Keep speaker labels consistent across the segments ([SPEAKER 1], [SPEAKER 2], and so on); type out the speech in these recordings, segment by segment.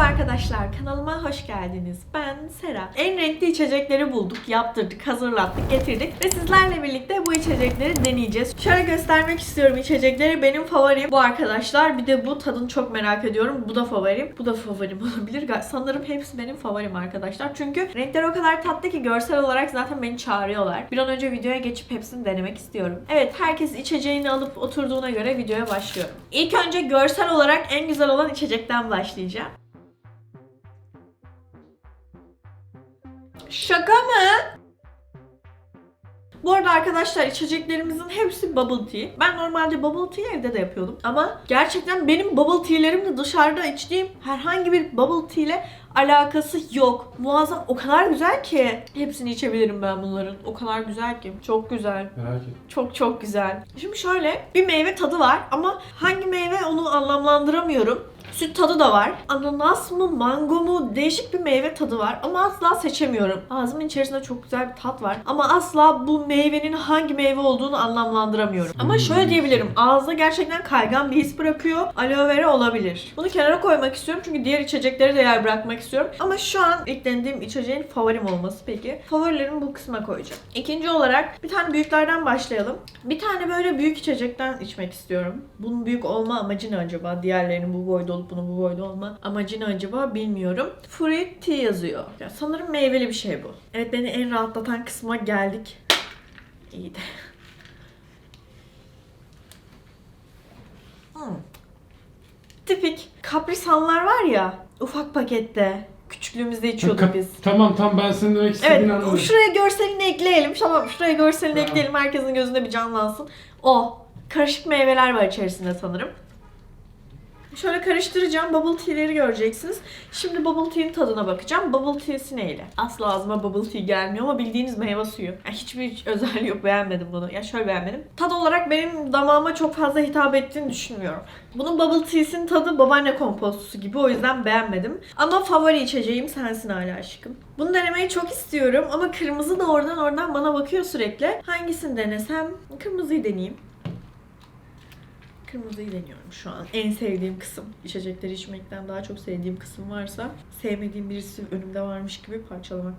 [SPEAKER 1] Merhaba arkadaşlar, kanalıma hoş geldiniz. Ben Sera. En renkli içecekleri bulduk, yaptırdık, hazırlattık, getirdik ve sizlerle birlikte bu içecekleri deneyeceğiz. Şöyle göstermek istiyorum içecekleri. Benim favorim bu arkadaşlar. Bir de bu tadını çok merak ediyorum. Bu da favorim. Bu da favorim olabilir. Sanırım hepsi benim favorim arkadaşlar. Çünkü renkler o kadar tatlı ki görsel olarak zaten beni çağırıyorlar. Bir an önce videoya geçip hepsini denemek istiyorum. Evet, herkes içeceğini alıp oturduğuna göre videoya başlıyorum. İlk önce görsel olarak en güzel olan içecekten başlayacağım. Şaka mı? Bu arada arkadaşlar içeceklerimizin hepsi bubble tea. Ben normalde bubble tea evde de yapıyordum. Ama gerçekten benim bubble tea'lerimle dışarıda içtiğim herhangi bir bubble tea ile alakası yok. Muazzam o kadar güzel ki. Hepsini içebilirim ben bunların. O kadar güzel ki. Çok güzel.
[SPEAKER 2] Merak et.
[SPEAKER 1] Çok çok güzel. Şimdi şöyle bir meyve tadı var ama hangi meyve onu anlamlandıramıyorum. Süt tadı da var. Ananas mı, mango mu değişik bir meyve tadı var ama asla seçemiyorum. Ağzımın içerisinde çok güzel bir tat var ama asla bu meyvenin hangi meyve olduğunu anlamlandıramıyorum. Ama şöyle diyebilirim. Ağızda gerçekten kaygan bir his bırakıyor. Aloe vera olabilir. Bunu kenara koymak istiyorum çünkü diğer içecekleri de yer bırakmak istiyorum. Ama şu an ilk denediğim içeceğin favorim olması peki. Favorilerimi bu kısma koyacağım. İkinci olarak bir tane büyüklerden başlayalım. Bir tane böyle büyük içecekten içmek istiyorum. Bunun büyük olma amacı ne acaba? Diğerlerinin bu boyda olup bunun bu boyda olma amacı ne acaba bilmiyorum. Fruit tea yazıyor. Ya sanırım meyveli bir şey bu. Evet beni en rahatlatan kısma geldik. İyi de. Hmm. Tipik kaprisanlar var ya ufak pakette. Küçüklüğümüzde içiyorduk
[SPEAKER 2] Ka-
[SPEAKER 1] biz.
[SPEAKER 2] Tamam tamam ben senin demek istediğini
[SPEAKER 1] Evet,
[SPEAKER 2] anladım.
[SPEAKER 1] şuraya görselini ekleyelim. Tamam, şuraya görselini
[SPEAKER 2] Tamam.
[SPEAKER 1] ekleyelim. Herkesin gözünde bir canlansın. O. Karışık meyveler var içerisinde sanırım. Şöyle karıştıracağım. Bubble tea'leri göreceksiniz. Şimdi bubble tea'nin tadına bakacağım. Bubble tea'si neyle? Asla ağzıma bubble tea gelmiyor ama bildiğiniz meyve suyu. Yani hiçbir özelliği yok. Beğenmedim bunu. Ya şöyle beğenmedim. Tad olarak benim damağıma çok fazla hitap ettiğini düşünmüyorum. Bunun bubble tea'sinin tadı babaanne kompostosu gibi. O yüzden beğenmedim. Ama favori içeceğim sensin hala aşkım. Bunu denemeyi çok istiyorum ama kırmızı da oradan oradan bana bakıyor sürekli. Hangisini denesem? Kırmızıyı deneyeyim. Kırmızıyı deniyorum şu an. En sevdiğim kısım. İçecekleri içmekten daha çok sevdiğim kısım varsa sevmediğim birisi önümde varmış gibi parçalamak.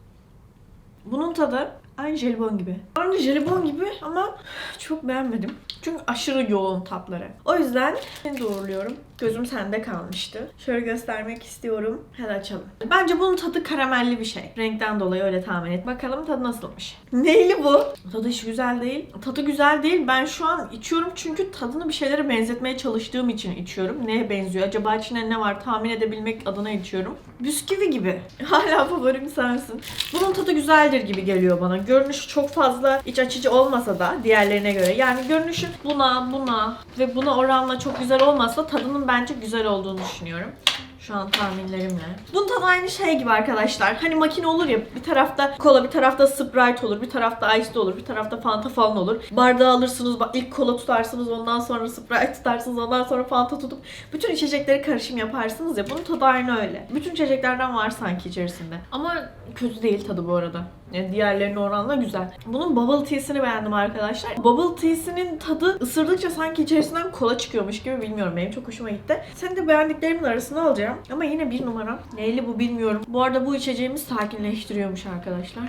[SPEAKER 1] Bunun tadı aynı jelibon gibi. Aynı jelibon gibi ama çok beğenmedim. Çünkü aşırı yoğun tatları. O yüzden doğruluyorum. Gözüm sende kalmıştı. Şöyle göstermek istiyorum. Hadi açalım. Bence bunun tadı karamelli bir şey. Renkten dolayı öyle tahmin et. Bakalım tadı nasılmış. Neyli bu? Tadı hiç güzel değil. Tadı güzel değil. Ben şu an içiyorum çünkü tadını bir şeylere benzetmeye çalıştığım için içiyorum. Neye benziyor? Acaba içinde ne var? Tahmin edebilmek adına içiyorum. Bisküvi gibi. Hala favorim sensin. Bunun tadı güzeldir gibi geliyor bana. Görünüşü çok fazla iç açıcı olmasa da diğerlerine göre. Yani görünüşü buna, buna ve buna oranla çok güzel olmasa tadının bence güzel olduğunu düşünüyorum. Şu an tahminlerimle. Bunun tadı aynı şey gibi arkadaşlar. Hani makine olur ya bir tarafta kola, bir tarafta Sprite olur, bir tarafta Ice olur, bir tarafta Fanta falan olur. Bardağı alırsınız, ilk kola tutarsınız, ondan sonra Sprite tutarsınız, ondan sonra Fanta tutup bütün içecekleri karışım yaparsınız ya. Bunun tadı aynı öyle. Bütün içeceklerden var sanki içerisinde. Ama kötü değil tadı bu arada. Yani diğerlerine oranla güzel. Bunun bubble tea'sini beğendim arkadaşlar. Bubble tea'sinin tadı ısırdıkça sanki içerisinden kola çıkıyormuş gibi bilmiyorum. Benim çok hoşuma gitti. Seni de beğendiklerimin arasına alacağım. Ama yine bir numara. Neyli bu bilmiyorum. Bu arada bu içeceğimiz sakinleştiriyormuş arkadaşlar.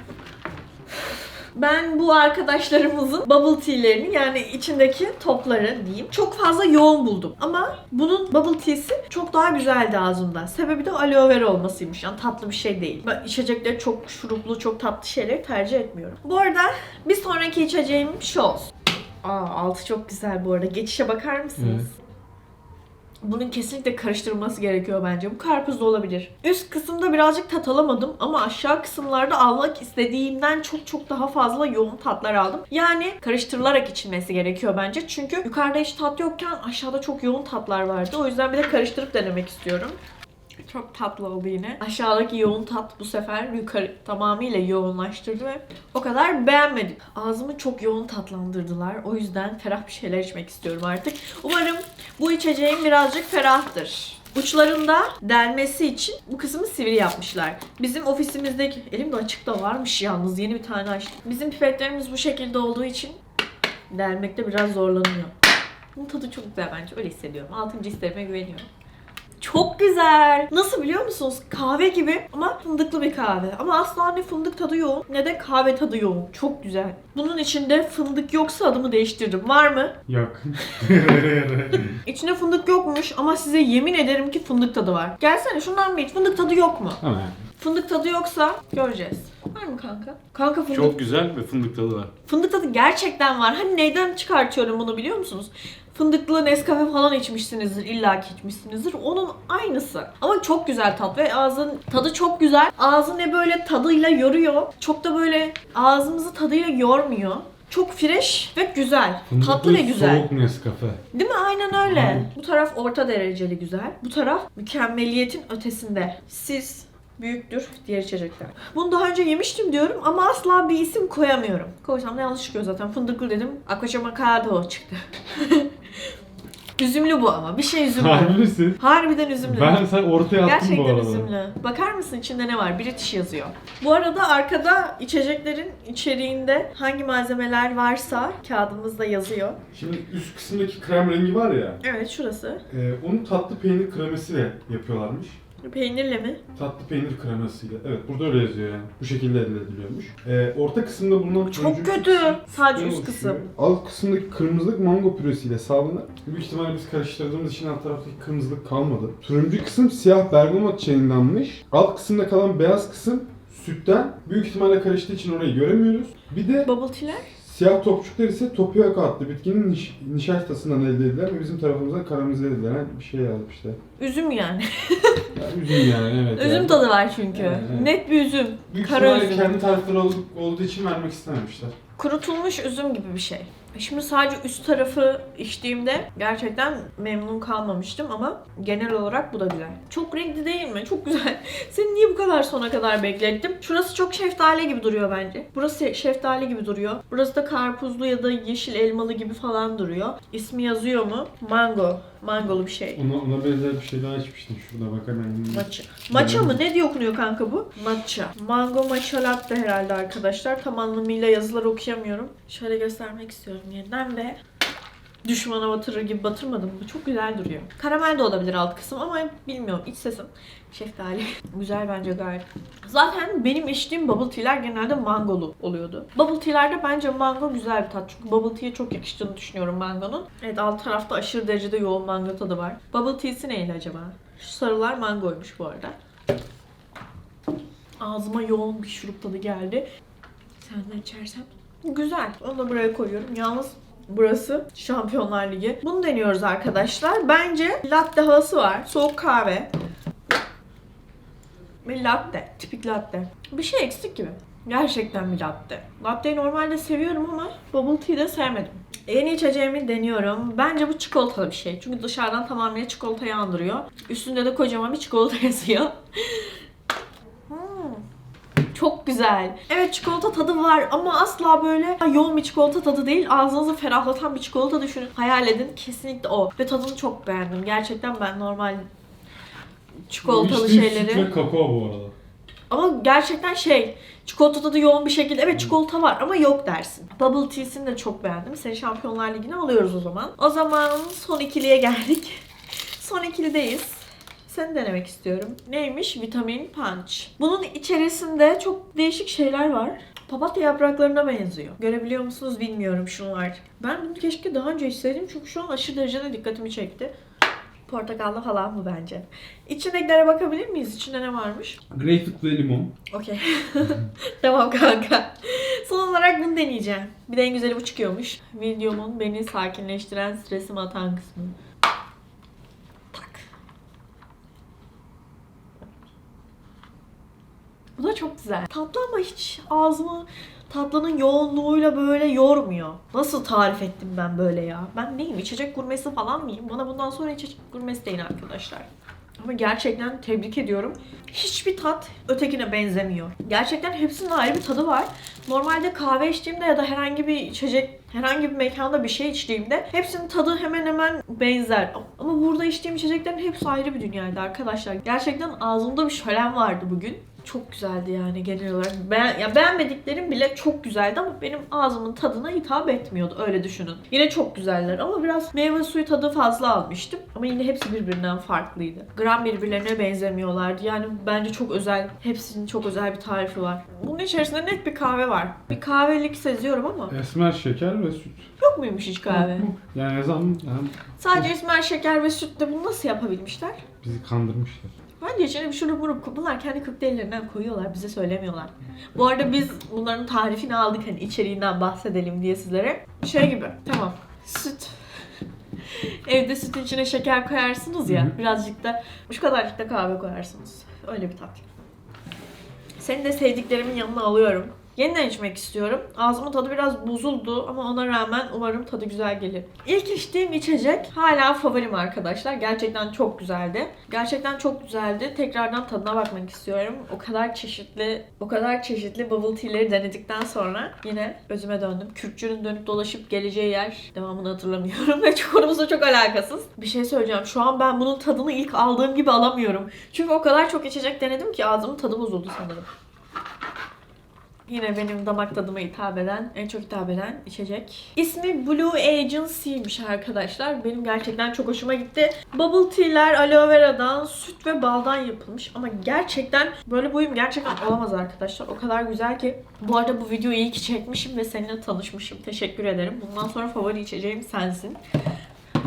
[SPEAKER 1] Ben bu arkadaşlarımızın bubble tea'lerini yani içindeki topları diyeyim çok fazla yoğun buldum. Ama bunun bubble tea'si çok daha güzeldi ağzımda. Sebebi de aloe vera olmasıymış. Yani tatlı bir şey değil. Ben içecekleri çok şuruplu, çok tatlı şeyleri tercih etmiyorum. Bu arada bir sonraki içeceğim şu olsun. Aa altı çok güzel bu arada. Geçişe bakar mısınız? Bunun kesinlikle karıştırılması gerekiyor bence. Bu karpuz da olabilir. Üst kısımda birazcık tat alamadım ama aşağı kısımlarda almak istediğimden çok çok daha fazla yoğun tatlar aldım. Yani karıştırılarak içilmesi gerekiyor bence. Çünkü yukarıda hiç tat yokken aşağıda çok yoğun tatlar vardı. O yüzden bir de karıştırıp denemek istiyorum. Çok tatlı oldu yine. Aşağıdaki yoğun tat bu sefer yukarı tamamıyla yoğunlaştırdı ve o kadar beğenmedim. Ağzımı çok yoğun tatlandırdılar. O yüzden ferah bir şeyler içmek istiyorum artık. Umarım bu içeceğim birazcık ferahtır. Uçlarında delmesi için bu kısmı sivri yapmışlar. Bizim ofisimizdeki, elimde açık da varmış yalnız yeni bir tane açtım. Bizim pipetlerimiz bu şekilde olduğu için delmekte biraz zorlanıyor. Bunun tadı çok güzel bence öyle hissediyorum. Altıncı hislerime güveniyorum. Çok güzel. Nasıl biliyor musunuz? Kahve gibi ama fındıklı bir kahve. Ama asla ne fındık tadı yoğun ne de kahve tadı yoğun. Çok güzel. Bunun içinde fındık yoksa adımı değiştiririm. Var mı?
[SPEAKER 2] Yok.
[SPEAKER 1] İçinde fındık yokmuş ama size yemin ederim ki fındık tadı var. Gelsene şundan bir iç. Fındık tadı yok mu?
[SPEAKER 2] Ama yani.
[SPEAKER 1] Fındık tadı yoksa göreceğiz. Var mı kanka? Kanka fındık
[SPEAKER 3] Çok güzel ve fındık tadı var.
[SPEAKER 1] Fındık tadı gerçekten var. Hani neyden çıkartıyorum bunu biliyor musunuz? Fındıklı Nescafe falan içmişsinizdir, illa ki içmişsinizdir. Onun aynısı. Ama çok güzel tat ve ağzın tadı çok güzel. Ağzı ne böyle tadıyla yoruyor. Çok da böyle ağzımızı tadıyla yormuyor. Çok fresh ve güzel. Tatlı ve güzel.
[SPEAKER 2] Soğuk Nescafe.
[SPEAKER 1] Değil mi? Aynen öyle.
[SPEAKER 2] Aynen.
[SPEAKER 1] Bu taraf orta dereceli güzel. Bu taraf mükemmeliyetin ötesinde. Siz büyüktür diğer içecekler. Bunu daha önce yemiştim diyorum ama asla bir isim koyamıyorum. Koysam da yanlış çıkıyor zaten. Fındıklı dedim. Aquachamacado çıktı. üzümlü bu ama. Bir şey üzümlü.
[SPEAKER 2] Harbi misin?
[SPEAKER 1] Harbiden üzümlü.
[SPEAKER 2] Ben sen ortaya attım bu
[SPEAKER 1] Gerçekten
[SPEAKER 2] arada.
[SPEAKER 1] üzümlü. Bakar mısın içinde ne var? British yazıyor. Bu arada arkada içeceklerin içeriğinde hangi malzemeler varsa kağıdımızda yazıyor.
[SPEAKER 2] Şimdi üst kısımdaki krem rengi var ya.
[SPEAKER 1] Evet şurası.
[SPEAKER 2] E, onu tatlı peynir kremasıyla yapıyorlarmış.
[SPEAKER 1] Peynirle mi?
[SPEAKER 2] Tatlı peynir kremasıyla. Evet burada öyle yazıyor yani. Bu şekilde elde ediliyormuş. E, orta kısımda bulunan
[SPEAKER 1] Çok kötü. Sadece üst kısım.
[SPEAKER 2] Alt kısımdaki kırmızılık mango püresiyle sağlanır. Büyük ihtimalle biz karıştırdığımız için alt taraftaki kırmızılık kalmadı. Turuncu kısım siyah bergamot çayındanmış. Alt kısımda kalan beyaz kısım sütten. Büyük ihtimalle karıştığı için orayı göremiyoruz. Bir de
[SPEAKER 1] Bubble tea'ler?
[SPEAKER 2] Siyah topçuklar ise topiyaka adlı bitkinin niş, nişastasından elde edilen ve bizim tarafımızdan karamelize edilen bir şey yazmışlar.
[SPEAKER 1] Üzüm yani.
[SPEAKER 2] Yani üzüm yani evet.
[SPEAKER 1] üzüm
[SPEAKER 2] yani.
[SPEAKER 1] tadı var çünkü.
[SPEAKER 2] Evet, evet.
[SPEAKER 1] Net bir üzüm.
[SPEAKER 2] Büyük
[SPEAKER 1] Kara
[SPEAKER 2] ihtimalle
[SPEAKER 1] üzüm.
[SPEAKER 2] kendi tarifleri ol- olduğu için vermek istememişler.
[SPEAKER 1] Kurutulmuş üzüm gibi bir şey. Şimdi sadece üst tarafı içtiğimde gerçekten memnun kalmamıştım ama genel olarak bu da güzel. Çok renkli değil mi? Çok güzel. Seni niye bu kadar sona kadar beklettim? Şurası çok şeftali gibi duruyor bence. Burası şeftali gibi duruyor. Burası da karpuzlu ya da yeşil elmalı gibi falan duruyor. İsmi yazıyor mu? Mango. Mangolu bir şey.
[SPEAKER 2] Ona, ona benzer bir şey daha içmiştim. Şurada bak hemen.
[SPEAKER 1] Matcha. Matcha mı? Ne diye okunuyor kanka bu? Matcha. Mango matcha latte herhalde arkadaşlar. Tam anlamıyla yazıları okuyamıyorum. Şöyle göstermek istiyorum yeniden ve düşmana batırır gibi batırmadım mı? Çok güzel duruyor. Karamel de olabilir alt kısım ama bilmiyorum. İç sesim. Şeftali. güzel bence gayet. Zaten benim içtiğim bubble tea'ler genelde mangolu oluyordu. Bubble tea'lerde bence mango güzel bir tat. Çünkü bubble tea'ye çok yakıştığını düşünüyorum mangonun. Evet alt tarafta aşırı derecede yoğun mango tadı var. Bubble tea'si neydi acaba? Şu sarılar mangoymuş bu arada. Ağzıma yoğun bir şurup tadı geldi. Sen de içersen. Güzel. Onu da buraya koyuyorum. Yalnız burası Şampiyonlar Ligi. Bunu deniyoruz arkadaşlar. Bence latte havası var. Soğuk kahve. Bir latte. Tipik latte. Bir şey eksik gibi. Gerçekten bir latte. Latteyi normalde seviyorum ama bubble tea de sevmedim. Yeni içeceğimi deniyorum. Bence bu çikolatalı bir şey. Çünkü dışarıdan tamamen çikolatayı andırıyor. Üstünde de kocaman bir çikolata yazıyor. Hmm. Çok güzel. Evet çikolata tadı var ama asla böyle yoğun bir çikolata tadı değil. Ağzınızı ferahlatan bir çikolata düşünün. Hayal edin. Kesinlikle o. Ve tadını çok beğendim. Gerçekten ben normal çikolatalı
[SPEAKER 2] İçtiğim
[SPEAKER 1] şeyleri...
[SPEAKER 2] süt ve kakao bu arada.
[SPEAKER 1] Ama gerçekten şey, çikolata tadı yoğun bir şekilde evet çikolata var ama yok dersin. Bubble tea'sini de çok beğendim. Seni Şampiyonlar Ligi'ne alıyoruz o zaman. O zaman son ikiliye geldik. son ikilideyiz. Seni denemek istiyorum. Neymiş? Vitamin Punch. Bunun içerisinde çok değişik şeyler var. Papatya yapraklarına benziyor. Görebiliyor musunuz bilmiyorum şunlar. Ben bunu keşke daha önce içseydim çünkü şu an aşırı derecede dikkatimi çekti. Portakallı falan bu bence. İçindekilere bakabilir miyiz? İçinde ne varmış?
[SPEAKER 2] Greyfurt ve limon.
[SPEAKER 1] Okey. tamam kanka. Son olarak bunu deneyeceğim. Bir de en güzeli bu çıkıyormuş. Videomun beni sakinleştiren, stresimi atan kısmı. Tak. Bu da çok güzel. Tatlı ama hiç ağzımı tatlının yoğunluğuyla böyle yormuyor. Nasıl tarif ettim ben böyle ya? Ben neyim? İçecek gurmesi falan mıyım? Bana bundan sonra içecek gurmesi deyin arkadaşlar. Ama gerçekten tebrik ediyorum. Hiçbir tat ötekine benzemiyor. Gerçekten hepsinin ayrı bir tadı var. Normalde kahve içtiğimde ya da herhangi bir içecek, herhangi bir mekanda bir şey içtiğimde hepsinin tadı hemen hemen benzer. Ama burada içtiğim içeceklerin hepsi ayrı bir dünyaydı arkadaşlar. Gerçekten ağzımda bir şölen vardı bugün. Çok güzeldi yani genel olarak. Ben, ya beğenmediklerim bile çok güzeldi ama benim ağzımın tadına hitap etmiyordu. Öyle düşünün. Yine çok güzeller ama biraz meyve suyu tadı fazla almıştım. Ama yine hepsi birbirinden farklıydı. Gram birbirlerine benzemiyorlardı. Yani bence çok özel, hepsinin çok özel bir tarifi var. Bunun içerisinde net bir kahve var. Bir kahvelik seziyorum ama
[SPEAKER 2] Esmer şeker ve süt.
[SPEAKER 1] yok muymuş hiç kahve?
[SPEAKER 2] Yani yazan yani
[SPEAKER 1] Sadece esmer şeker ve sütle bunu nasıl yapabilmişler?
[SPEAKER 2] bizi kandırmışlar.
[SPEAKER 1] Bir şurup murup bunlar kendi kokteyllerinden koyuyorlar bize söylemiyorlar. Bu arada biz bunların tarifini aldık hani içeriğinden bahsedelim diye sizlere. Şey gibi tamam süt. Evde sütün içine şeker koyarsınız ya birazcık da şu kadarcık da kahve koyarsınız. Öyle bir tat. Seni de sevdiklerimin yanına alıyorum. Yeniden içmek istiyorum. Ağzımın tadı biraz bozuldu ama ona rağmen umarım tadı güzel gelir. İlk içtiğim içecek hala favorim arkadaşlar. Gerçekten çok güzeldi. Gerçekten çok güzeldi. Tekrardan tadına bakmak istiyorum. O kadar çeşitli, o kadar çeşitli bubble tea'leri denedikten sonra yine özüme döndüm. Kürkçünün dönüp dolaşıp geleceği yer devamını hatırlamıyorum ve konumuzla çok alakasız. Bir şey söyleyeceğim. Şu an ben bunun tadını ilk aldığım gibi alamıyorum. Çünkü o kadar çok içecek denedim ki ağzımın tadı bozuldu sanırım. Yine benim damak tadıma hitap eden, en çok hitap eden içecek. İsmi Blue Agency'ymiş arkadaşlar. Benim gerçekten çok hoşuma gitti. Bubble tea'ler aloe vera'dan, süt ve baldan yapılmış. Ama gerçekten böyle boyum gerçekten olamaz arkadaşlar. O kadar güzel ki. Bu arada bu videoyu iyi ki çekmişim ve seninle tanışmışım. Teşekkür ederim. Bundan sonra favori içeceğim sensin.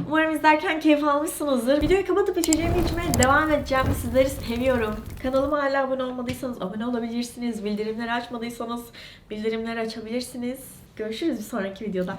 [SPEAKER 1] Umarım izlerken keyif almışsınızdır. Videoyu kapatıp içeceğimi içmeye devam edeceğim. Sizleri seviyorum. Kanalıma hala abone olmadıysanız abone olabilirsiniz. Bildirimleri açmadıysanız bildirimleri açabilirsiniz. Görüşürüz bir sonraki videoda.